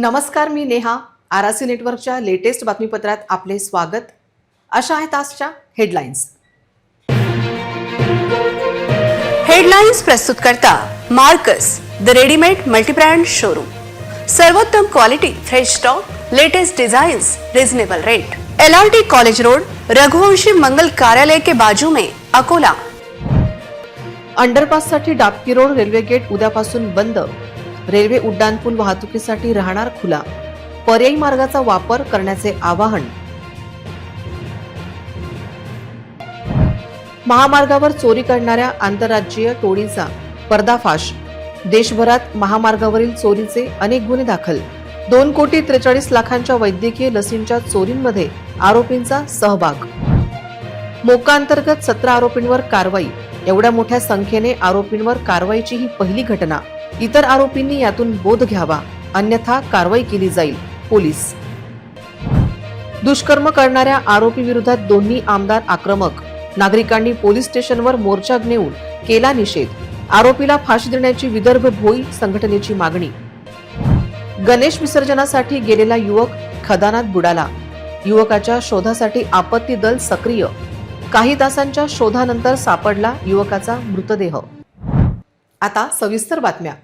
नमस्कार मी नेहा. आरासी नेटवर्कच्या लेटेस्ट बातमीपत्रात आपले स्वागत. अशा आहेत आजच्या हेडलाईन्स. हेडलाईन्स प्रस्तुत करता Marcus the readymade multibrand showroom. सर्वोत्तम quality fresh stock latest design reasonable rate. L R T college road Raghuvanshi Mangal Karyalay के बाजू में अकोला. अंडरपाससाठी डाबकी रोड रेल्वे गेट उद्यापासून बंद. रेल्वे उड्डाणपूल वाहतुकीसाठी राहणार खुला. पर्यायी मार्गाचा वापर करण्याचे आवाहन. महामार्गावर चोरी करणाऱ्या आंतरराज्यीय टोळीचा पर्दाफाश. देशभरात महामार्गावरील चोरीचे अनेक गुन्हे दाखल. दोन कोटी त्रेचाळीस लाखांच्या वैद्यकीय लसींच्या चोरींमध्ये आरोपींचा सहभाग. मोका अंतर्गत सतरा आरोपींवर कारवाई. एवढ्या मोठ्या संख्येने आरोपींवर कारवाईची ही पहिली घटना. इतर आरोपींनी यातून बोध घ्यावा अन्यथा कारवाई केली जाईल पोलीस. दुष्कर्म करणाऱ्या आरोपी विरोधात दोन्ही आमदार आक्रमक. नागरिकांनी पोलीस स्टेशनवर मोर्चा नेऊन केला निषेध. आरोपीला फाशी देण्याची विदर्भ भोई संघटनेची मागणी. गणेश विसर्जनासाठी गेलेला युवक खदानात बुडाला. युवकाच्या शोधासाठी आपत्ती दल सक्रिय. काही तासांच्या शोधानंतर सापडला युवकाचा मृतदेह. आता सविस्तर बातम्या.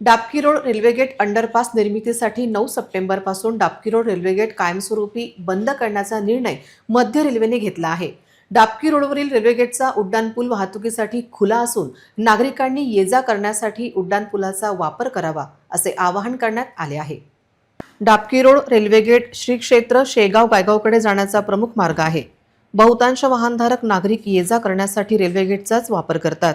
Dabki road railway gate underpass निर्मितीसाठी नऊ सप्टेंबरपासून डाबकी रोड रेल्वे गेट कायमस्वरूपी बंद करण्याचा निर्णय मध्य रेल्वेने घेतला आहे. डाबकी रोडवरील रेल्वे गेटचा उड्डाणपूल वाहतुकीसाठी खुला असून नागरिकांनी ये जा करण्यासाठी उड्डाणपुलाचा वापर करावा असे आवाहन करण्यात आले आहे. Dabki road railway gate Shri क्षेत्र शेगाव गायगावकडे जाण्याचा प्रमुख मार्ग आहे. बहुतांश वाहनधारक नागरिक ये जा करण्यासाठी रेल्वे गेटचाच वापर करतात.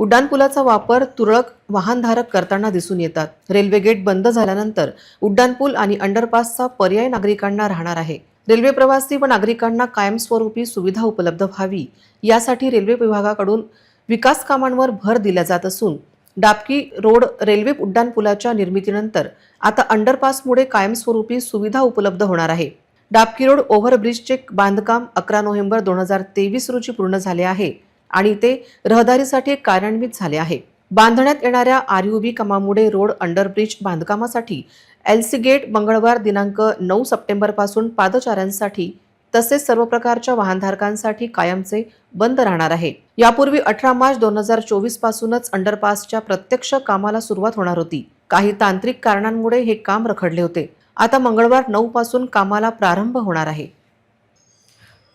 उड्डाणपुलाचा वापर तुरळक वाहनधारक करताना दिसून येतात. रेल्वे गेट बंद झाल्यानंतर उड्डाणपूल आणि अंडरपासचा पर्याय नागरिकांना राहणार आहे. रेल्वे प्रवासी व नागरिकांना कायमस्वरूपी सुविधा उपलब्ध व्हावी यासाठी रेल्वे विभागाकडून विकास कामांवर भर दिला जात असून डाबकी रोड रेल्वे उड्डाणपुलाच्या निर्मितीनंतर आता अंडरपासमुळे कायमस्वरूपी सुविधा उपलब्ध होणार आहे. डाबकी रोड ओव्हरब्रिजचे बांधकाम अकरा नोव्हेंबर दोन हजार तेवीस रोजी पूर्ण झाले आहे. आणि ते रहदारीसाठी कार्यान्वित झाले आहे. बांधण्यात येणाऱ्या आरयुबी कामामुळे रोड अंडरब्रिज बांधकामासाठी एलसी गेट मंगळवार दिनांक नऊ सप्टेंबरपासून पादचाऱ्यांसाठी तसेच सर्व प्रकारच्या वाहनधारकांसाठी कायमचे बंद राहणार आहे. यापूर्वी अठरा मार्च दोन हजार चोवीस पासूनच अंडरपासच्या प्रत्यक्ष कामाला सुरुवात होणार होती. काही तांत्रिक कारणांमुळे हे काम रखडले होते. आता मंगळवार नऊ पासून कामाला प्रारंभ होणार आहे.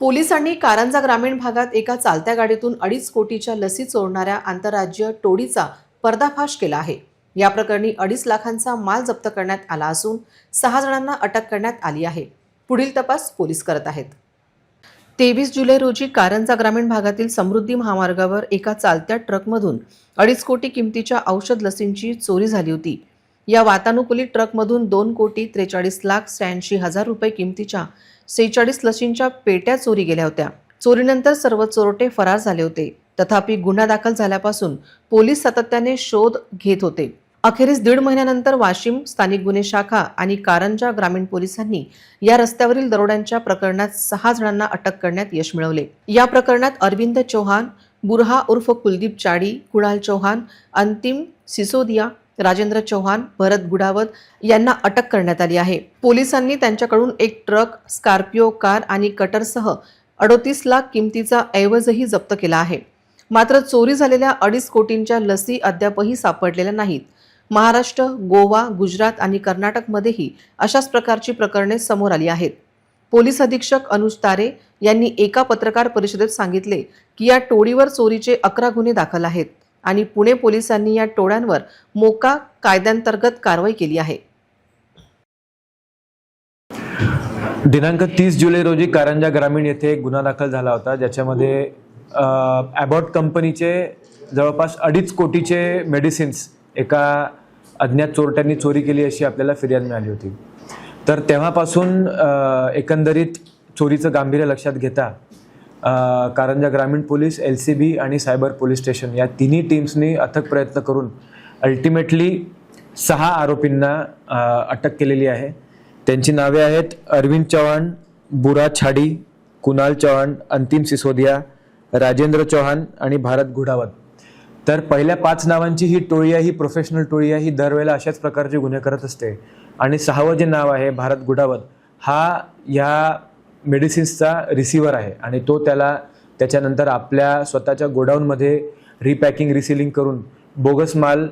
पोलिसांनी कारंजा ग्रामीण भागात एका चालत्या गाडीतून अडीच कोटीच्या लसी चोरणाऱ्या आंतरराज्य टोळीचा पर्दाफाश केला आहे. या प्रकरणी अडीच लाखांचा माल जप्त करण्यात आला असून सहा जणांना अटक करण्यात आली आहे. पुढील तपास पोलीस करत आहेत. तेवीस जुलै रोजी कारंजा ग्रामीण भागातील समृद्धी महामार्गावर एका चालत्या ट्रकमधून अडीच कोटी किमतीच्या औषध लसींची चोरी झाली होती. या वातानुकूलित ट्रकमधून दोन कोटी त्रेचाळीस लाख शहाऐंशी हजार रुपये किमतीच्या सेहेचाळीस लसींच्या पेट्या चोरी गेल्या होत्या. चोरीनंतर सर्व चोरटे फरार झाले होते. तथापि गुन्हा दाखल झाल्यापासून पोलीस सातत्याने शोध घेत होते. अखेरीस दीड महिन्यानंतर वाशिम स्थानिक गुन्हे शाखा आणि कारंजा ग्रामीण पोलिसांनी या रस्त्यावरील दरोड्यांच्या प्रकरणात सहा जणांना अटक करण्यात यश मिळवले. या प्रकरणात अरविंद चौहान बुरहा उर्फ कुलदीप चाडी कुणाल चौहान अंतिम सिसोदिया राजेंद्र चौहान भरत गुडावत यांना अटक करण्यात आली आहे. पोलिसांनी त्यांच्याकडून एक ट्रक स्कॉर्पिओ कार आणि कटरसह अडोतीस लाख किमतीचा ऐवजही जप्त केला आहे. मात्र चोरी झालेल्या अडीच कोटींच्या लसी अद्यापही सापडलेल्या नाहीत. महाराष्ट्र गोवा गुजरात आणि कर्नाटकमध्येही अशाच प्रकारची प्रकरणे समोर आली आहेत. पोलीस अधीक्षक अनुज तारे यांनी एका पत्रकार परिषदेत सांगितले की या टोळीवर चोरीचे अकरा गुन्हे दाखल आहेत. आणि पुणे पोलिसांनी या टोळ्यांवर मोका कायद्यांतर्गत कारवाई केली आहे. दिनांक तीस जुलै रोजी कारंजा ग्रामीण येथे एक गुन्हा दाखल झाला होता ज्याच्यामध्ये ॲबॉट कंपनीचे जवळपास अडीच कोटीचे मेडिसिन्स एका अज्ञात चोरट्यांनी चोरी केली अशी आपल्याला फिर्याद मिळाली होती. तर तेव्हापासून एकंदरीत चोरीचं गांभीर्य लक्षात घेता कारंजा ग्रामीण पोलीस एल सी बी आणि सायबर पोलीस स्टेशन या तिन्ही टीम्सनी अथक प्रयत्न करून अल्टिमेटली सहा आरोपींना अटक केलेली आहे. त्यांची नावे आहेत अरविंद चव्हाण बुरा छाडी कुणाल चव्हाण अंतिम सिसोदिया राजेंद्र चौहान आणि भारत घुडावत तर पहिल्या पाच नावांची ही टोळी आहे ही प्रोफेशनल टोळी आहे ही दरवेळेला अशाच प्रकारचे गुन्हे करत असते. आणि सहावं जे नाव आहे भारत गुडावत हा या मेडिसिन्सचा रिसिव्हर आहे आणि तो त्याला त्याच्यानंतर आपल्या स्वतःच्या गोडाऊनमध्ये रिपॅकिंग रिसिलिंग करून बोगस माल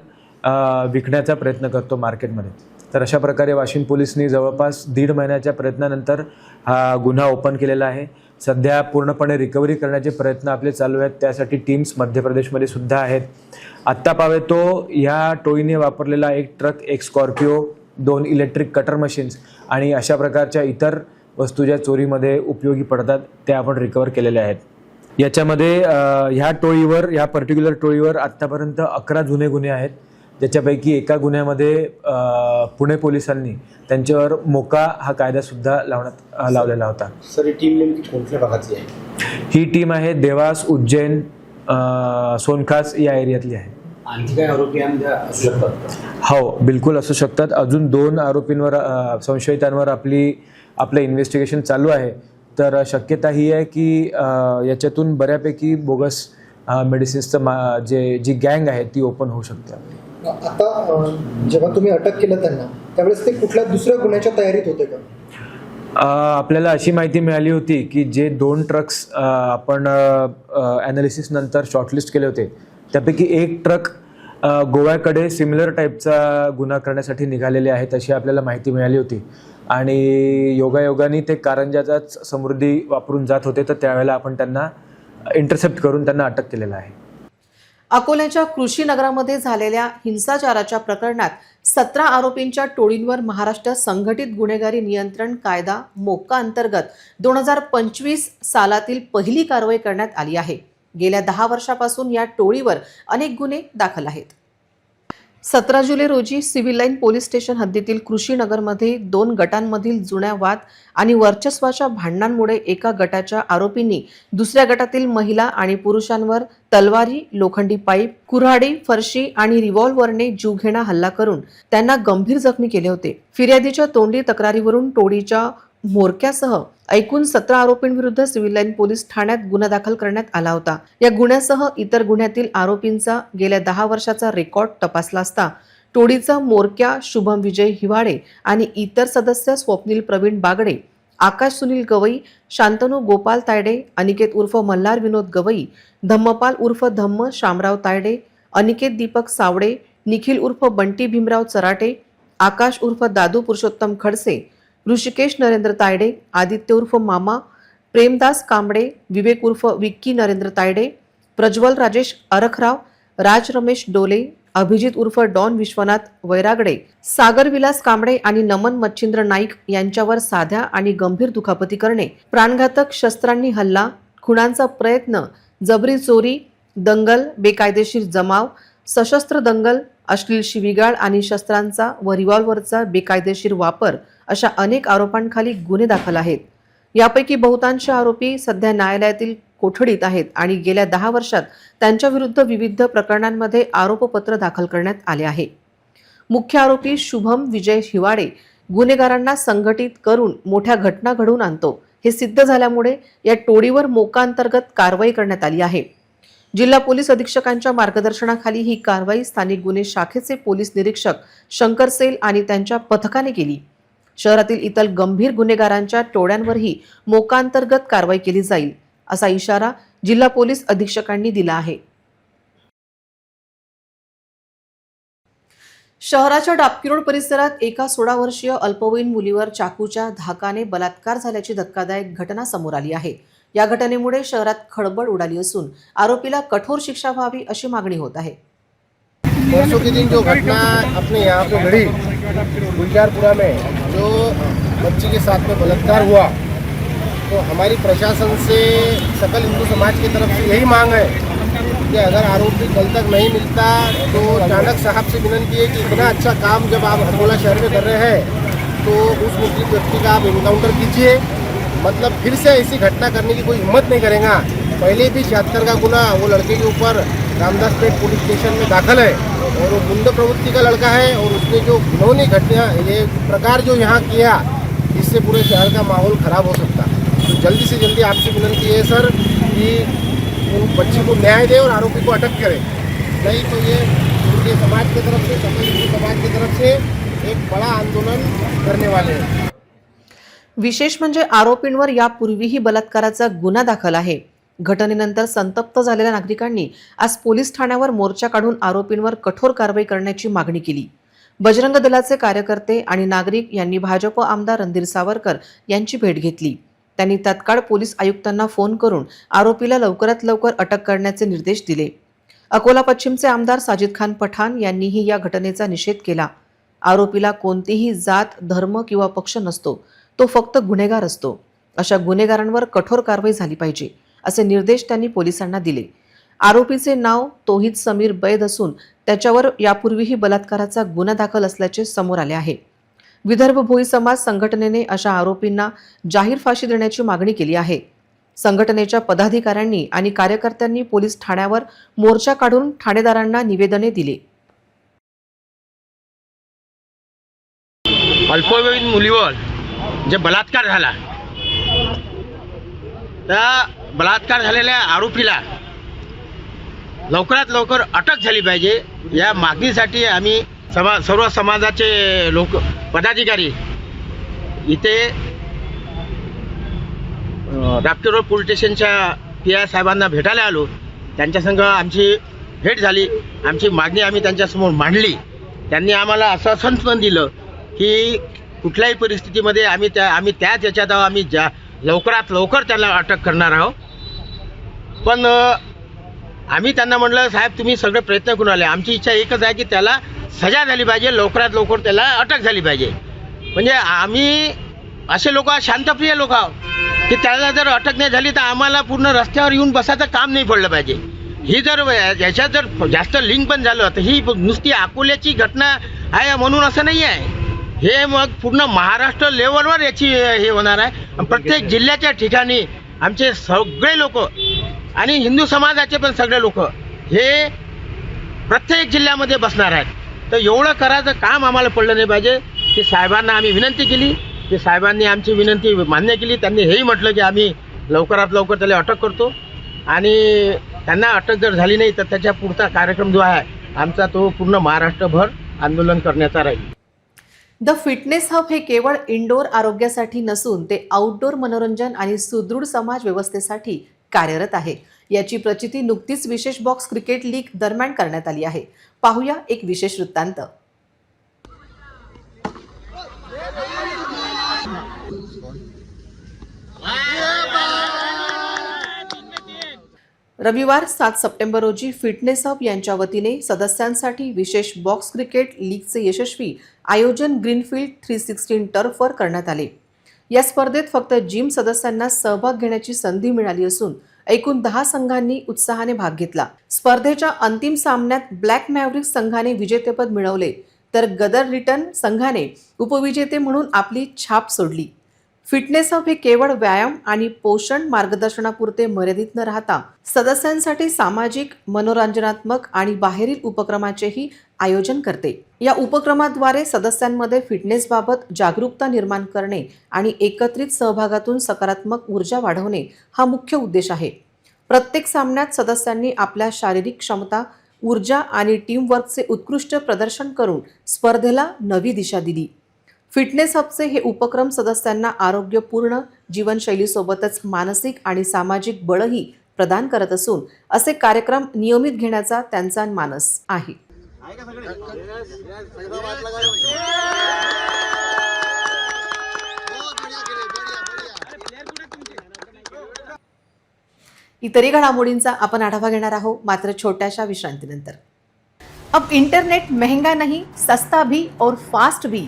विकण्याचा प्रयत्न करतो मार्केटमध्ये. तर अशा प्रकारे वाशिम पोलिसनी जवळपास दीड महिन्याच्या प्रयत्नानंतर हा गुन्हा ओपन केलेला आहे. सध्या पूर्णपणे रिकव्हरी करण्याचे प्रयत्न आपले चालू आहेत. त्यासाठी टीम्स मध्य प्रदेशमध्ये सुद्धा आहेत. आत्ता पावे तो ह्या टोळीने वापरलेला एक ट्रक एक स्कॉर्पिओ दोन इलेक्ट्रिक कटर मशीन्स आणि अशा प्रकारच्या इतर वस्तू ज्या चोरीमध्ये उपयोगी पडतात त्या आपण रिकवर केलेल्या आहेत. याच्यामध्ये ह्या टोळीवर ह्या पर्टिक्युलर टोळीवर आत्तापर्यंत अकरा जुने गुन्हे आहेत. ज्याच्यापैकी एका गुन्ह्यामध्ये पुणे पोलिसांनी त्यांच्यावर मोका हा कायदासुद्धा लावण्यात लावलेला होता. सर ही टीम नेमकी कोणत्या भागातली आहे? ही टीम आहे देवास उज्जैन सोनखास या एरियातली आहे. आणखी काय आरोपी असू शकतात हो बिलकुल असू शकतात. अजून दोन आरोपींवर संशयितांवर आपली आपलं इन्व्हेस्टिगेशन चालू आहे. तर शक्यता ही आहे की याच्यातून बऱ्यापैकी बोगस मेडिसिन्सचं मा जे जी गँग आहे ती ओपन होऊ शकते. आता जेव्हा तुम्ही अटक केलं त्यांना त्यावेळेस ते कुठल्या दुसऱ्या गुन्ह्याच्या तयारीत होते का? आपल्याला अशी माहिती मिळाली होती की जे दोन ट्रक्स आपण ॲनालिसिस नंतर शॉर्टलिस्ट केले होते त्यापैकी एक ट्रक गोव्याकडे सिमिलर टाईपचा गुन्हा करण्यासाठी निघालेले आहेत अशी आपल्याला माहिती मिळाली होती. आणि योगायोगाने ते कारंजाचाच समृद्धी वापरून जात होते तर त्यावेळेला आपण त्यांना इंटरसेप्ट करून त्यांना अटक केलेलं आहे. अकोल्याच्या कृषी नगरामध्ये झालेल्या हिंसाचाराच्या प्रकरणात सतरा आरोपींच्या टोळींवर महाराष्ट्र संघटित गुन्हेगारी नियंत्रण कायदा मोक्का अंतर्गत दोन हजार पंचवीस सालातील पहिली कारवाई करण्यात आली आहे. गेल्या दहा वर्षापासून या टोळीवर अनेक गुन्हे दाखल आहेत. सतरा जुलै रोजी सिव्हिल लाईन पोलीस स्टेशन हद्दीतील कृषीनगरमध्ये दोन गटांमधील जुन्या वाद आणि वर्चस्वाच्या भांडणांमुळे एका गटाच्या आरोपींनी दुसऱ्या गटातील महिला आणि पुरुषांवर तलवारी लोखंडी पाईप कुऱ्हाडी फरशी आणि रिव्हॉल्व्हरने जीवघेणा हल्ला करून त्यांना गंभीर जखमी केले होते. फिर्यादीच्या तोंडी तक्रारीवरून टोळीच्या मोरक्यासह एकूण सतरा आरोपींविरुद्ध सिव्हिल लाईन पोलीस ठाण्यात गुन्हा दाखल करण्यात आला होता. या गुन्ह्यासह इतर गुन्ह्यातील आरोपींचा गेल्या दहा वर्षाचा रेकॉर्ड तपासला असता. टोळीचा मोरक्या शुभम विजय हिवाळे आणि इतर सदस्य स्वप्नील प्रवीण बागडे आकाश सुनील गवई शांतनू गोपाल तायडे अनिकेत उर्फ मल्हार विनोद गवई धम्मपाल उर्फ धम्म शामराव तायडे अनिकेत दीपक सावडे निखिल उर्फ बंटी भीमराव चराटे आकाश उर्फ दादू पुरुषोत्तम खडसे ऋषिकेश नरेंद्र तायडे आदित्य उर्फ मामा प्रेमदास कांबडे विवेक उर्फ विक्की नरेंद्र तायडे प्रज्वल राजेश अरखराव राज रमेश डोले अभिजित उर्फ डॉन विश्वनाथ वैरागडे सागर विलास कांबडे आणि नमन मच्छिंद्र नाईक यांच्यावर साध्या आणि गंभीर दुखापती करणे प्राणघातक शस्त्रांनी हल्ला खुणांचा प्रयत्न जबरी चोरी दंगल बेकायदेशीर जमाव सशस्त्र दंगल अश्लील शिवीगाळ आणि शस्त्रांचा व रिव्हॉल्व्हरचा बेकायदेशीर वापर अशा अनेक आरोपांखाली गुन्हे दाखल आहेत. यापैकी बहुतांश आरोपी सध्या न्यायालयातील कोठडीत आहेत आणि गेल्या दहा वर्षात त्यांच्या विरुद्ध विविध प्रकरणांमध्ये आरोपपत्र दाखल करण्यात आले आहे. मुख्य आरोपी शुभम विजय हिवाडे गुन्हेगारांना संघटित करून मोठ्या घटना घडवून आणतो. हे सिद्ध झाल्यामुळे या टोळीवर मोकांतर्गत कारवाई करण्यात आली आहे. जिल्हा पोलीस अधीक्षकांच्या मार्गदर्शनाखाली ही कारवाई स्थानिक गुन्हे शाखेचे पोलीस निरीक्षक शंकर सेल आणि त्यांच्या पथकाने केली. शहरातील इतर गंभीर गुन्हेगारांच्या टोळ्यांवरही मोकांतर्गत कारवाई केली जाईल असा इशारा जिल्हा पोलीस अधीक्षकांनी दिला आहे. शहराच्या डाबकी रोड परिसरात एका सोळा वर्षीय अल्पवयीन मुलीवर चाकूच्या धाकाने बलात्कार झाल्याची धक्कादायक घटना समोर आली आहे. या घटनेमुळे शहरात खळबळ उडाली असून आरोपीला कठोर शिक्षा व्हावी अशी मागणी होत आहे. परसों के दिन जो घटना अपने यहाँ पे घड़ी गुलजारपुरा में जो बच्ची के साथ में बलात्कार हुआ तो हमारी प्रशासन से सकल हिंदू समाज की तरफ से यही मांग है कि अगर आरोपी कल तक नहीं मिलता तो चाणक साहब से विनती है कि इतना अच्छा काम जब आप अकोला शहर में कर रहे हैं तो उस मुस्लिम व्यक्ति का आप इनकाउंटर कीजिए। मतलब फिर से ऐसी घटना करने की कोई हिम्मत नहीं करेगा। पहले भी छिहत्तर का गुना वो लड़के के ऊपर रामदास पेट पुलिस स्टेशन में दाखिल है। और वो गुंड प्रवृत्ति का लड़का है और उसने जो घिनौनी घटना, ये प्रकार जो यहाँ किया, इससे पूरे शहर का माहौल खराब हो सकता तो जल्दी से जल्दी आपसे विनती है, सर, कि उन बच्ची को न्याय दे और आरोपी को अटक करे। नहीं तो ये उनके समाज की तरफ़ से समाज की तरफ़ से एक बड़ा आंदोलन करने वाले हैं। विशेष म्हणजे आरोपींवर यापूर्वीही बलात्काराचा गुन्हा दाखल आहे. घटनेनंतर संतप्त झालेल्या नागरिकांनी आज पोलीस ठाण्यावर मोर्चा काढून आरोपींवर कठोर कारवाई करण्याची मागणी केली. बजरंग दलाचे कार्यकर्ते आणि नागरिक यांनी भाजप आमदार रणधीर सावरकर यांची भेट घेतली. त्यांनी तत्काळ पोलीस आयुक्तांना फोन करून आरोपीला लवकरात लवकर अटक करण्याचे निर्देश दिले. अकोला पश्चिमचे आमदार साजिद खान पठाण यांनीही या घटनेचा निषेध केला. आरोपीला कोणतीही जात धर्म किंवा पक्ष नसतो. तो फक्त गुन्हेगार असतो. अशा गुन्हेगारांवर कठोर कारवाई झाली पाहिजे असे निर्देश त्यांनी पोलिसांना दिले. आरोपीचे नाव तोहिद समीर बैद असून त्याच्यावर यापूर्वीही बलात्काराचा गुन्हा दाखल असल्याचे समोर आले आहे. विदर्भ भोई समाज संघटनेने अशा आरोपींना जाहीर फाशी देण्याची मागणी केली आहे. संघटनेच्या पदाधिकाऱ्यांनी आणि कार्यकर्त्यांनी पोलीस ठाण्यावर मोर्चा काढून ठाणेदारांना निवेदने दिले. अल्पवयीन मुलीवर जे बलात्कार झाला. त्या बलात्कार झालेल्या आरोपीला लवकरात लवकर अटक झाली पाहिजे. या मागणीसाठी आम्ही समा सर्व समाजाचे लोक पदाधिकारी इथे राप्ती रोड पोलीस स्टेशनच्या पी आय साहेबांना भेटायला आलो. त्यांच्यासंग आमची भेट झाली. आमची मागणी आम्ही त्यांच्यासमोर मांडली. त्यांनी आम्हाला आश्वासन पण दिलं की कुठल्याही परिस्थितीमध्ये आम्ही त्या आम्ही त्याच याच्यात आहोत. आम्ही ज्या लवकरात लवकर त्याला अटक करणार आहोत. पण आम्ही त्यांना म्हटलं साहेब तुम्ही सगळे प्रयत्न करून आले. आमची इच्छा एकच आहे की त्याला सजा झाली पाहिजे. लवकरात लवकर त्याला अटक झाली पाहिजे. म्हणजे आम्ही असे लोक शांतप्रिय लोक आहोत की त्याला जर अटक नाही झाली तर आम्हाला पूर्ण रस्त्यावर येऊन बसायचं काम नाही पडलं पाहिजे. ही जर याच्यात जर जास्त लिंक पण झालं तर ही नुसती अकोल्याची घटना आहे म्हणून असं नाही आहे. हे मग पूर्ण महाराष्ट्र लेवलवर याची हे होणार आहे. प्रत्येक जिल्ह्याच्या ठिकाणी आमचे सगळे लोक आणि हिंदू समाजाचे पण सगळे लोक हे प्रत्येक जिल्ह्यामध्ये बसणार आहेत. तर एवढं करायचं काम आम्हाला पडलं नाही पाहिजे. की साहेबांना आम्ही विनंती केली. की साहेबांनी आमची विनंती मान्य केली. त्यांनी हेही म्हटलं की आम्ही लवकरात लवकर त्याला अटक करतो. आणि त्यांना अटक जर झाली नाही तर त्याच्या पुढचा कार्यक्रम जो आहे आमचा तो पूर्ण महाराष्ट्रभर आंदोलन करण्याचा राहील. द फिटनेस हब हे केवळ इनडोअर आरोग्यासाठी नसून ते आउटडोअर मनोरंजन आणि सुदृढ समाज व्यवस्थेसाठी कार्यरत आहे. याची प्रचिती नुकतीच विशेष बॉक्स क्रिकेट लीग दरम्यान करण्यात आली आहे. पाहूया एक विशेष वृत्तांत. रविवार सात सप्टेंबर रोजी फिटनेस हब यांच्या वतीने सदस्यांसाठी विशेष बॉक्स क्रिकेट लीगचे यशस्वी आयोजन ग्रीनफील्ड थ्री सिक्स्टीन टर्फवर करण्यात आले. या स्पर्धेत फक्त जिम सदस्यांना सहभाग घेण्याची संधी मिळाली असून एकूण दहा संघांनी उत्साहाने भाग घेतला. स्पर्धेच्या अंतिम सामन्यात ब्लॅक मॅव्हरिक संघाने विजेतेपद मिळवले तर गदर रिटर्न संघाने उपविजेते म्हणून आपली छाप सोडली. फिटनेस हब हे केवळ व्यायाम आणि पोषण मार्गदर्शनापुरते मर्यादित न राहता सदस्यांसाठी सामाजिक मनोरंजनात्मक आणि बाहेरील उपक्रमाचेही आयोजन करते. या उपक्रमाद्वारे सदस्यांमध्ये फिटनेसबाबत जागरूकता निर्माण करणे आणि एकत्रित सहभागातून सकारात्मक ऊर्जा वाढवणे हा मुख्य उद्देश आहे. प्रत्येक सामन्यात सदस्यांनी आपल्या शारीरिक क्षमता ऊर्जा आणि टीमवर्कचे उत्कृष्ट प्रदर्शन करून स्पर्धेला नवी दिशा दिली. फिटनेस हबचे हे उपक्रम सदस्यांना आरोग्यपूर्ण जीवनशैलीसोबतच मानसिक आणि सामाजिक बळही प्रदान करत असून असे कार्यक्रम नियमित घेण्याचा त्यांचा मानस आहे. इतरही घडामोडींचा आपण आढावा घेणार आहोत मात्र छोट्याशा विश्रांतीनंतर. अब इंटरनेट महंगा नहीं सस्ता भी और फास्ट भी.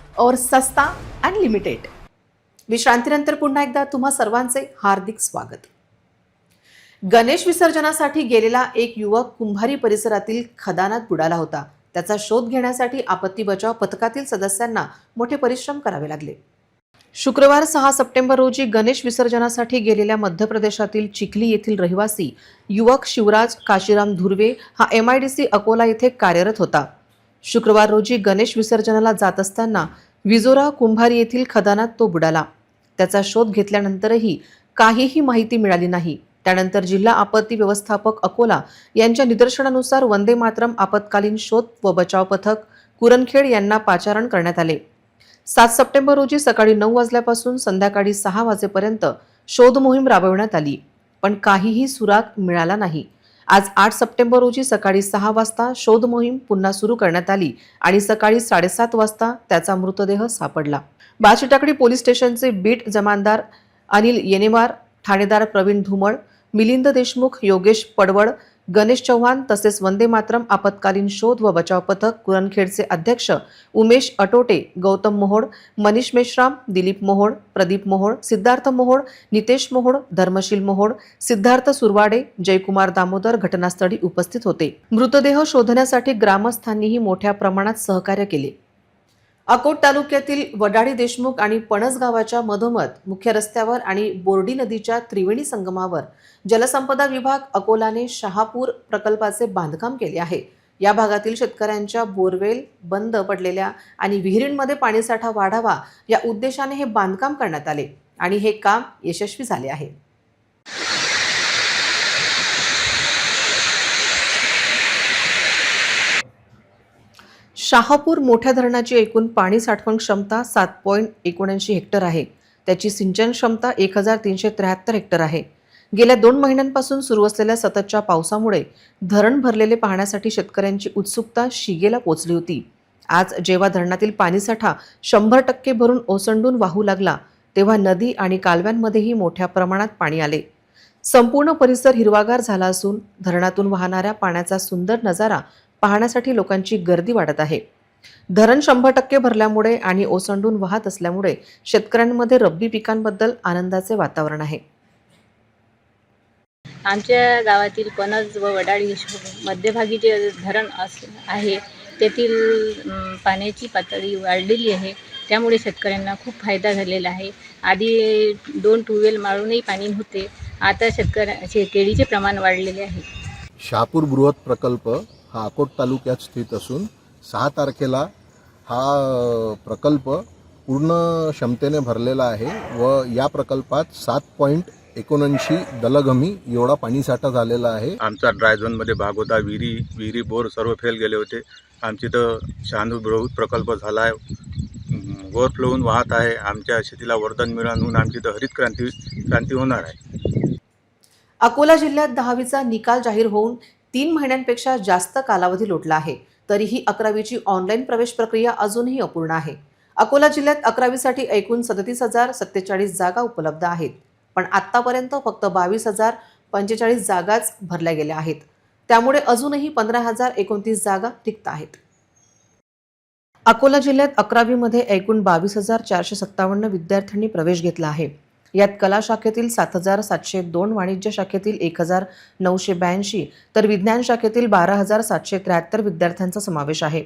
और सस्ता अनलिमिटेड विश्रांतीनंतर पुन्हा एकदा तुम्हा सर्वांचे हार्दिक स्वागत. गणेश विसर्जनासाठी गेलेला एक युवक कुंभारी परिसरातील खदानात बुडाला होता. त्याचा शोध घेण्यासाठी आपत्ती बचाव पथकातील सदस्यांना मोठे परिश्रम करावे लागले. शुक्रवार सहा सप्टेंबर रोजी गणेश विसर्जनासाठी गेलेल्या मध्य प्रदेशातील चिखली येथील रहिवासी युवक शिवराज काशीराम धुर्वे हा M I D C Akola येथे कार्यरत होता. शुक्रवार रोजी गणेश विसर्जनाला जात असताना विजोरा कुंभारी येथील खदानात तो बुडाला. त्याचा शोध घेतल्यानंतरही काहीही माहिती मिळाली नाही. त्यानंतर जिल्हा आपत्ती व्यवस्थापक अकोला यांच्या निदर्शनानुसार वंदे मातरम आपत्कालीन शोध व बचाव पथक कुरनखेड यांना पाचारण करण्यात आले. सात सप्टेंबर रोजी सकाळी नऊ वाजल्यापासून संध्याकाळी सहा वाजेपर्यंत शोध मोहीम राबविण्यात आली. पण काहीही सुराग मिळाला नाही. आज आठ सप्टेंबर रोजी सकाळी सहा वाजता शोध मोहीम पुन्हा सुरू करण्यात आली आणि सकाळी साडेसात वाजता त्याचा मृतदेह सापडला. बाचीटाकडी पोलीस स्टेशनचे बीट जमानदार अनिल येनेवार ठाणेदार प्रवीण धुमळ मिलिंद देशमुख योगेश पडवळ गणेश चव्हाण तसेच वंदे मातरम आपत्कालीन शोध व बचाव पथक कुरणखेडचे अध्यक्ष उमेश अटोटे गौतम मोहोड मनीष मेश्राम दिलीप मोहोड प्रदीप मोहोड सिद्धार्थ मोहोड नितेश मोहोड धर्मशील मोहोड सिद्धार्थ सुरवाडे जयकुमार दामोदर घटनास्थळी उपस्थित होते. मृतदेह शोधण्यासाठी ग्रामस्थांनीही मोठ्या प्रमाणात सहकार्य केले. अकोट तालुक्यातील वडाळी देशमुख आणि पणस गावाच्या मधोमध मुख्य रस्त्यावर आणि बोर्डी नदीच्या त्रिवेणी संगमावर जलसंपदा विभाग अकोलाने शहापूर प्रकल्पाचे बांधकाम केले आहे. या भागातील शेतकऱ्यांच्या बोरवेल बंद पडलेल्या आणि विहिरींमध्ये पाणीसाठा वाढावा या उद्देशाने हे बांधकाम करण्यात आले आणि हे काम यशस्वी झाले आहे. शहापूर मोठ्या धरणाची एकूण पाणी साठवण क्षमता सात पॉईंट एकोणऐंशी हेक्टर आहे. त्याची सिंचन क्षमता एक हजार तीनशे त्र्याहत्तर हेक्टर आहे. गेल्या दोन महिन्यांपासून सुरू असलेल्या सततच्या पावसामुळे धरण भरलेले पाहण्यासाठी शेतकऱ्यांची उत्सुकता शिगेला पोचली होती. आज जेव्हा धरणातील पाणीसाठा शंभर टक्के भरून ओसंडून वाहू लागला तेव्हा नदी आणि कालव्यांमध्येही मोठ्या प्रमाणात पाणी आले. संपूर्ण परिसर हिरवागार झाला असून धरणातून वाहणाऱ्या पाण्याचा सुंदर नजारा पाहण्यासाठी लोकांची गर्दी वाढत आहे. धरण शंभर टक्के भरल्यामुळे आणि ओसंडून वाहत असल्यामुळे शेतकऱ्यांमध्ये रब्बी पिकांबद्दल आनंदाचे वातावरण आहे. आमच्या गावातील पणज व वडाळी मध्यभागी जे धरण अस आहे तेथील पाण्याची पातळी वाढलेली आहे. त्यामुळे शेतकऱ्यांना खूप फायदा झालेला आहे. आधी दोन ट्यूबवेल मारूनही पाणी होते आता शेतकऱ्या केळीचे प्रमाण वाढलेले आहे. शहापूर बृहत प्रकल्प हा अकोट तालुक्यात स्थित असून सहा तारखेला हा प्रकल्प पूर्ण क्षमतेने भरलेला आहे व या प्रकल्पात सात पॉईंट एकोणऐंशी दलगमी एवढा पाणीसाठा झालेला आहे. आमचा ड्राय झोनमध्ये भाग होता. विहिरी विहिरी बोर सर्व फेल गेले होते. आमची तर शहाणू बृहत प्रकल्प झाला आहे. ओव्हरफ्लो होऊन वाहत आहे. आमच्या शेतीला वरदान मिळून आमची तर हरित क्रांती क्रांती होणार आहे. अकोला जिल्ह्यात दहावीचा निकाल जाहीर होऊन तीन महिन्यांपेक्षा जास्त कालावधी लोटला आहे. तरीही अकरावीची ऑनलाईन प्रवेश प्रक्रिया अजूनही अपूर्ण आहे. अकोला जिल्ह्यात अकरावीसाठी एकूण सदतीस हजार सत्तेचाळीस जागा उपलब्ध आहेत. पण आत्तापर्यंत फक्त बावीस हजार पंचेचाळीस जागाच भरल्या गेल्या आहेत. त्यामुळे अजूनही पंधरा हजार एकोणतीस जागा रिक्त आहेत. अकोला जिल्ह्यात अकरावीमध्ये एकूण बावीस हजार चारशे सत्तावन्न विद्यार्थ्यांनी प्रवेश घेतला आहे. यात कला शाखेतील सात हजार सातशे दोन वाणिज्य शाखेतील एक हजार नऊशे ब्याऐंशी तर विज्ञान शाखेतील बारा हजार सातशे त्र्याहत्तर विद्यार्थ्यांचा समावेश आहे.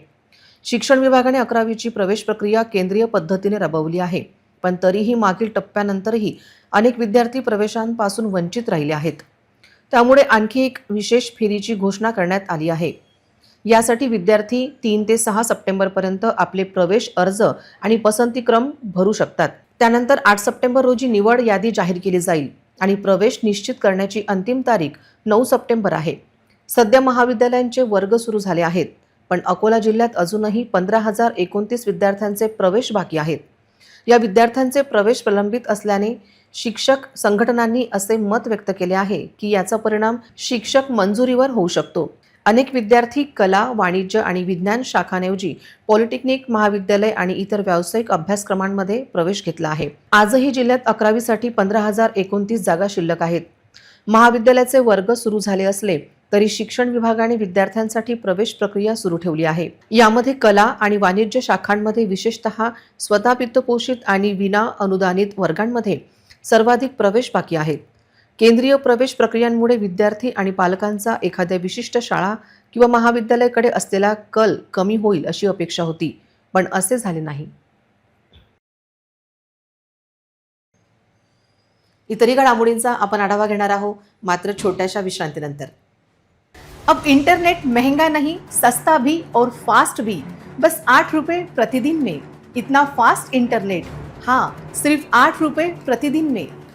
शिक्षण विभागाने अकरावीची प्रवेश प्रक्रिया केंद्रीय पद्धतीने राबवली आहे पण तरीही मागील टप्प्यानंतरही अनेक विद्यार्थी प्रवेशांपासून वंचित राहिले आहेत. त्यामुळे आणखी एक विशेष फेरीची घोषणा करण्यात आली आहे. यासाठी विद्यार्थी तीन ते सहा सप्टेंबरपर्यंत आपले प्रवेश अर्ज आणि पसंतीक्रम भरू शकतात. त्यानंतर आठ सप्टेंबर रोजी निवड यादी जाहीर केली जाईल आणि प्रवेश निश्चित करण्याची अंतिम तारीख नऊ सप्टेंबर आहे. सध्या महाविद्यालयांचे वर्ग सुरू झाले आहेत पण अकोला जिल्ह्यात अजूनही पंधरा हजार एकोणतीस विद्यार्थ्यांचे प्रवेश बाकी आहेत. या विद्यार्थ्यांचे प्रवेश प्रलंबित असल्याने शिक्षक संघटनांनी असे मत व्यक्त केले आहे की याचा परिणाम शिक्षक मंजुरीवर होऊ शकतो. अनेक विद्यार्थी कला वाणिज्य आणि विज्ञान शाखांऐवजी पॉलिटेक्निक महाविद्यालय आणि इतर व्यावसायिक अभ्यासक्रमांमध्ये प्रवेश घेतला आहे. आजही जिल्ह्यात अकरावीसाठी पंधरा हजार एकोणतीस जागा शिल्लक आहेत. महाविद्यालयाचे वर्ग सुरू झाले असले तरी शिक्षण विभागाने विद्यार्थ्यांसाठी प्रवेश प्रक्रिया सुरू ठेवली आहे. यामध्ये कला आणि वाणिज्य शाखांमध्ये विशेषतः स्वतः वित्तपोषित आणि विना अनुदानित वर्गांमध्ये सर्वाधिक प्रवेश बाकी आहेत केंद्रीय प्रवेश प्रक्रियांमुळे विद्यार्थी आणि पालकांचा एखाद्या विशिष्ट शाळा किंवा महाविद्यालयाकडे असलेला कल कमी होईल अशी अपेक्षा होती पण असे झाले नाही. इतरही घडामोडींचा आपण आढावा घेणार आहोत मात्र छोट्याशा विश्रांतीनंतर. अब इंटरनेट महंगा नहीं सस्ता भी और फास्ट भी. बस आठ रुपये प्रतिदिन में. इतना फास्ट इंटरनेट हाँ सिर्फ आठ रुपये प्रतिदिन में.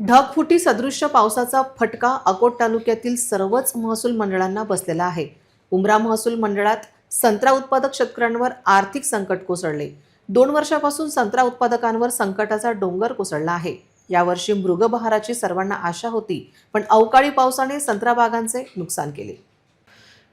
ढगफुटी सदृश्य पावसाचा फटका अकोट तालुक्यातील सर्वच महसूल मंडळांना बसलेला आहे. उमरा महसूल मंडळात संत्रा उत्पादक शेतकऱ्यांवर आर्थिक संकट कोसळले. दोन वर्षापासून संत्रा उत्पादकांवर संकटाचा डोंगर कोसळला आहे. यावर्षी मृगबहाराची सर्वांना आशा होती पण अवकाळी पावसाने संत्रा बागांचे नुकसान केले.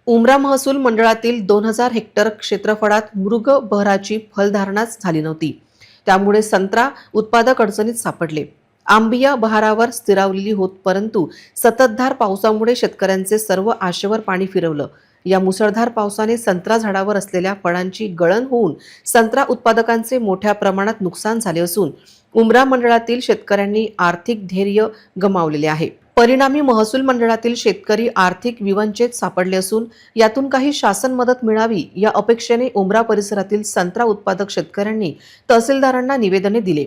उमरा महसूल मंडळातील दोन हजार हेक्टर क्षेत्रफळात मृग बहराची फलधारणाच झाली नव्हती. त्यामुळे संत्रा उत्पादक अडचणीत सापडले. आंबिया बहारावर स्थिरावलेली होत परंतु सततधार पावसामुळे शेतकऱ्यांचे सर्व आशेवर पाणी फिरवलं. या मुसळधार पावसाने संत्रा झाडावर असलेल्या फळांची गळण होऊन संत्रा उत्पादकांचे मोठ्या प्रमाणात नुकसान झाले असून उमरा मंडळातील शेतकऱ्यांनी आर्थिक धैर्य गमावलेले आहे. परिणामी महसूल मंडळातील शेतकरी आर्थिक विवंचेत सापडले असून यातून काही शासन मदत मिळावी या अपेक्षेने उमरा परिसरातील संत्रा उत्पादक शेतकऱ्यांनी तहसीलदारांना निवेदने दिले.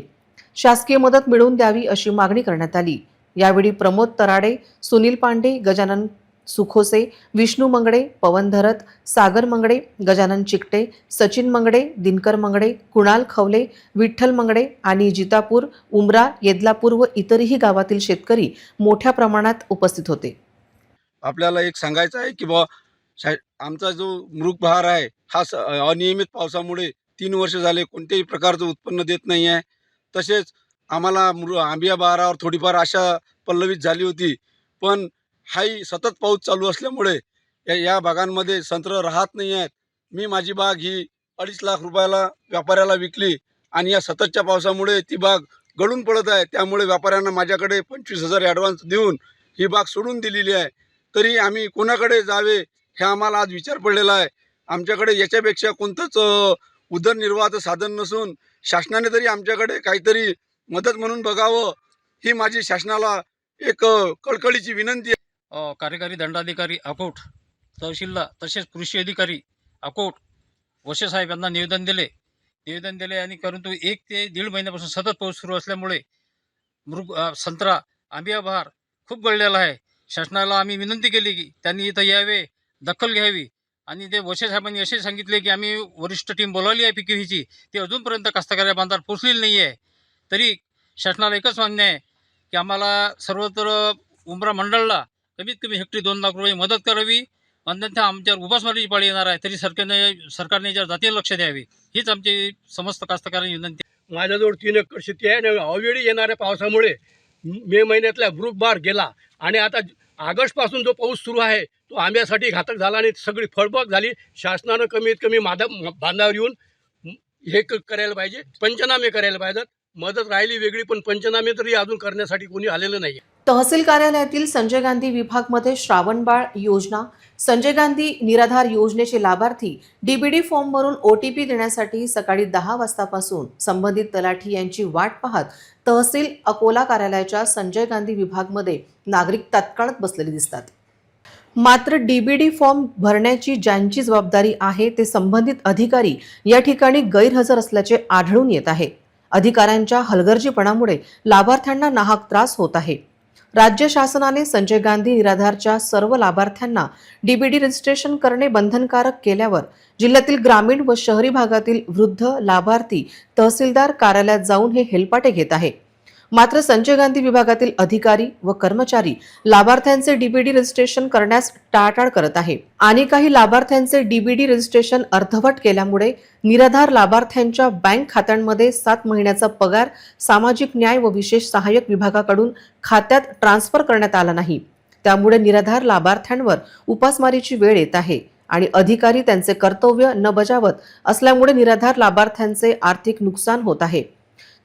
शासकीय मदत मिळवून द्यावी अशी मागणी करण्यात आली. यावेळी प्रमोद तराडे सुनील पांडे गजानन सुखोसे विष्णू मंगडे पवन धरत सागर मंगडे गजानन चिकटे सचिन मंगडे दिनकर मंगडे कुणाल खवले विठ्ठल मंगडे आणि जितापूर उमरा येदलापूर व इतरही गावातील शेतकरी मोठ्या प्रमाणात उपस्थित होते. आपल्याला एक सांगायचं आहे की बा आमचा जो मृगबहार आहे हा स अनियमित पावसामुळे तीन वर्ष झाले कोणत्याही प्रकारचं उत्पन्न देत नाही आहे. तसेच आम्हाला मृ आंबिया बहारावर थोडीफार आशा पल्लवित झाली होती. पण हाही सतत पाऊस चालू असल्यामुळे या या बागांमध्ये संत्र राहत नाही आहेत मी माझी बाग ही अडीच लाख रुपयाला व्यापाऱ्याला विकली आणि या सततच्या पावसामुळे ती बाग गळून पडत आहे. त्यामुळे व्यापाऱ्यांना माझ्याकडे पंचवीस हजार ॲडव्हान्स देऊन ही बाग सोडून दिलेली आहे. तरी आम्ही कोणाकडे जावे हे आम्हाला आज विचार पडलेला आहे. आमच्याकडे याच्यापेक्षा कोणतंच उदरनिर्वाहाचं साधन नसून शासनाने तरी आमच्याकडे काहीतरी मदत म्हणून बघावं ही माझी शासनाला एक कळकळीची विनंती आहे. कार्यकारी दंडाधिकारी अकोट तहसीलला तसेच कृषी अधिकारी अकोट वशे साहेब यांना निवेदन दिले. निवेदन दिले आणि परंतु एक ते दीड महिन्यापासून सतत पाऊस सुरू असल्यामुळे मृग संत्रा आंबिया बहार खूप गळलेला आहे. शासनाला आम्ही विनंती केली की त्यांनी इथं यावे दखल घ्यावी. आणि ते वशे साहेबांनी असे सांगितले की आम्ही वरिष्ठ टीम बोलावली आहे पीकेव्हीची ते अजूनपर्यंत कास्तकार्या बांधावर पोचलेली नाही आहे. तरी शासनाला एकच मागणी आहे की आम्हाला सर्वत्र उमरा मंडळला कमीत कमी हेक्टरी दोन लाख रुपये मदत करावी. अन्यथा आमच्यावर उपासमारीची पाळी येणार आहे. तरी सरकारने सरकारने याच्यावर जातीला लक्ष द्यावे. हीच आमची समस्त कास्तकारांची विनंती माझ्याजवळ तीन एकर शेती आहे आणि अवेळी येणाऱ्या पावसामुळे मे महिन्यातला ग्रुप बार गेला. आणि आता ऑगस्टपासून जो पाऊस सुरू आहे तो आंब्यासाठी घातक झाला आणि सगळी फळबाग झाली. शासनानं कमीत कमी माधा बांधावर येऊन हे क- करायला पाहिजे. पंचनामे करायला पाहिजेत. मदत राहिली वेगळी पण पंचनामे तरी अजून करण्यासाठी कोणी आलेलं नाही तहसील कार्यालयातील संजय गांधी विभागमध्ये श्रावणबाळ योजना संजय गांधी निराधार योजनेचे लाभार्थी डीबीडी फॉर्मवरून ओ टी पी देण्यासाठी सकाळी दहा वाजतापासून संबंधित तलाठी यांची वाट पाहत तहसील अकोला कार्यालयाच्या संजय गांधी विभागमध्ये नागरिक तत्काळच बसलेले दिसतात. मात्र डीबीडी फॉर्म भरण्याची ज्यांची जबाबदारी आहे ते संबंधित अधिकारी या ठिकाणी गैरहजर असल्याचे आढळून येत आहे. अधिकाऱ्यांच्या हलगर्जीपणामुळे लाभार्थ्यांना नाहक त्रास होत आहे. राज्य शासनाने संजय गांधी निराधारच्या सर्व लाभार्थ्यांना डीबीडी रजिस्ट्रेशन करणे बंधनकारक केल्यावर जिल्ह्यातील ग्रामीण व शहरी भागातील वृद्ध लाभार्थी तहसीलदार कार्यालयात जाऊन हे हेलपाटे घेत आहे. मात्र संजय गांधी विभागातील अधिकारी व कर्मचारी लाभार्थ्यांचे डीबीडी रजिस्ट्रेशन करण्यास टाळाटाळ करत आहे. आणि काही लाभार्थ्यांचे डीबीडी रजिस्ट्रेशन अर्धवट केल्यामुळे निराधार लाभार्थ्यांच्या बँक खात्यांमध्ये सात महिन्याचा पगार सामाजिक न्याय व विशेष सहाय्यक विभागाकडून खात्यात ट्रान्स्फर करण्यात आला नाही. त्यामुळे निराधार लाभार्थ्यांवर उपासमारीची वेळ येत आहे आणि अधिकारी त्यांचे कर्तव्य न बजावत असल्यामुळे निराधार लाभार्थ्यांचे आर्थिक नुकसान होत आहे.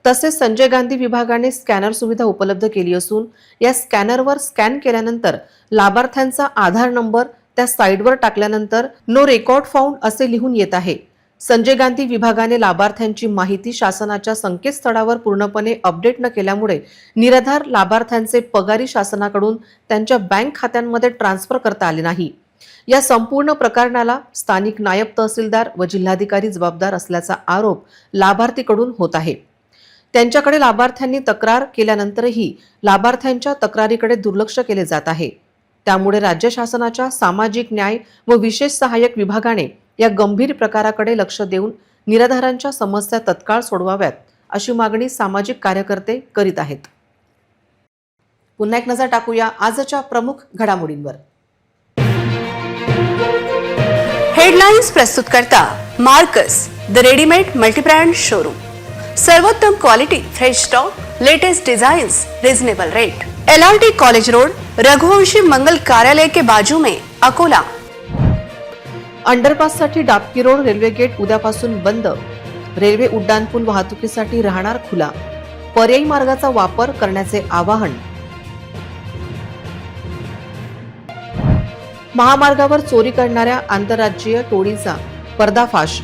तसेच संजय गांधी विभागाने स्कॅनर सुविधा उपलब्ध केली असून या स्कॅनरवर स्कॅन केल्यानंतर लाभार्थ्यांचा आधार नंबर त्या साईडवर टाकल्यानंतर नो रेकॉर्ड फाउंड असे लिहून येत आहे. संजय गांधी विभागाने लाभार्थ्यांची माहिती शासनाच्या संकेतस्थळावर पूर्णपणे अपडेट न केल्यामुळे निराधार लाभार्थ्यांचे पगारी शासनाकडून त्यांच्या बँक खात्यांमध्ये ट्रान्सफर करता आले नाही. या संपूर्ण प्रकरणाला स्थानिक नायब तहसीलदार व जिल्हाधिकारी जबाबदार असल्याचा आरोप लाभार्थीकडून होत आहे. त्यांच्याकडे लाभार्थ्यांनी तक्रार केल्यानंतरही लाभार्थ्यांच्या तक्रारीकडे दुर्लक्ष केले जात आहे. त्यामुळे राज्य शासनाच्या सामाजिक न्याय व विशेष सहाय्यक विभागाने या गंभीर प्रकाराकडे लक्ष देऊन निराधारांच्या समस्या तत्काळ सोडवाव्यात अशी मागणी सामाजिक कार्यकर्ते करीत आहेत. पुन्हा एक नजर टाकूया आजच्या प्रमुख घडामोडींवर. हेडलाईन्स प्रस्तुत करता Marcus the readymade multibrand showroom. सर्वोत्तम quality fresh stock latest design reasonable rate L R T college road Raghuvanshi Mangal Karyalay के बाजू में अकोला. अंडरपाससाठी डाबकी रोड रेल्वे गेट उद्यापासून बंद. रेल्वे उड्डाणपूल वाहतुकीसाठी राहणार खुला. पर्यायी मार्गाचा वापर करण्याचे आवाहन. महामार्गावर चोरी करणाऱ्या आंतरराज्यीय टोळीचा पर्दाफाश.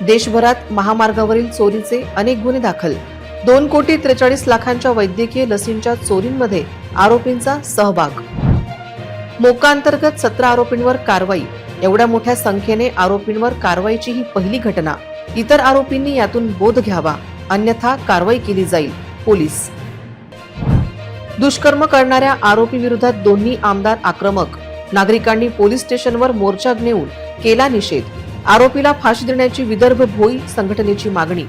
देशभरात महामार्गावरील चोरीचे अनेक गुन्हे दाखल. दोन कोटी त्रेचाळीस लाखांच्या वैद्यकीय लसींच्या चोरींमध्ये आरोपींचा सहभाग. मोका अंतर्गत सतरा आरोपींवर कारवाई. एवढ्या मोठ्या संख्येने आरोपींवर कारवाईची ही पहिली घटना. इतर आरोपींनी यातून बोध घ्यावा. अन्यथा कारवाई केली जाईल पोलीस. दुष्कर्म करणाऱ्या आरोपी विरोधात दोन्ही आमदार आक्रमक. नागरिकांनी पोलीस स्टेशनवर मोर्चा नेऊन केला निषेध. आरोपीला फाशी देण्याची विदर्भ भोई संघटनेची मागणी.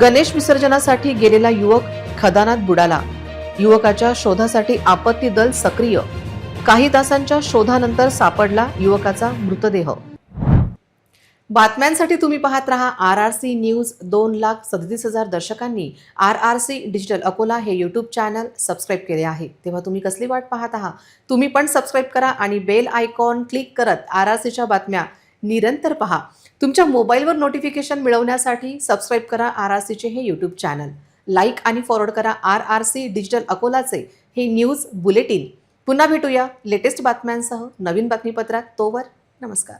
गणेश विसर्जनासाठी गेलेला युवक खदानात बुडाला. युवकाच्या शोधासाठी आपत्ती दल सक्रिय. काही तासांच्या शोधानंतर सापडला युवकाचा मृतदेह. बातम्यांसाठी तुम्ही पाहत रहा आर आर सी न्यूज दोन लाख सदतीस हजार दर्शकांनी. R R C digital Akola हे यूट्यूब चॅनल सबस्क्राईब केले आहे. तेव्हा तुम्ही कसली वाट पाहत आहात? तुम्ही पण सबस्क्राईब करा आणि बेल आयकॉन क्लिक करत आर आर सीच्या बातम्या निरंतर पहा. तुमच्या मोबाईलवर नोटिफिकेशन मिळवण्यासाठी सबस्क्राईब करा आर आर सीचे हे यूट्यूब चॅनल लाईक आणि फॉरवर्ड करा आर आर सी डिजिटल अकोलाचे हे न्यूज बुलेटिन पुन्हा भेटूया लेटेस्ट बातम्यांसह नवीन बातमीपत्रात. तोवर नमस्कार.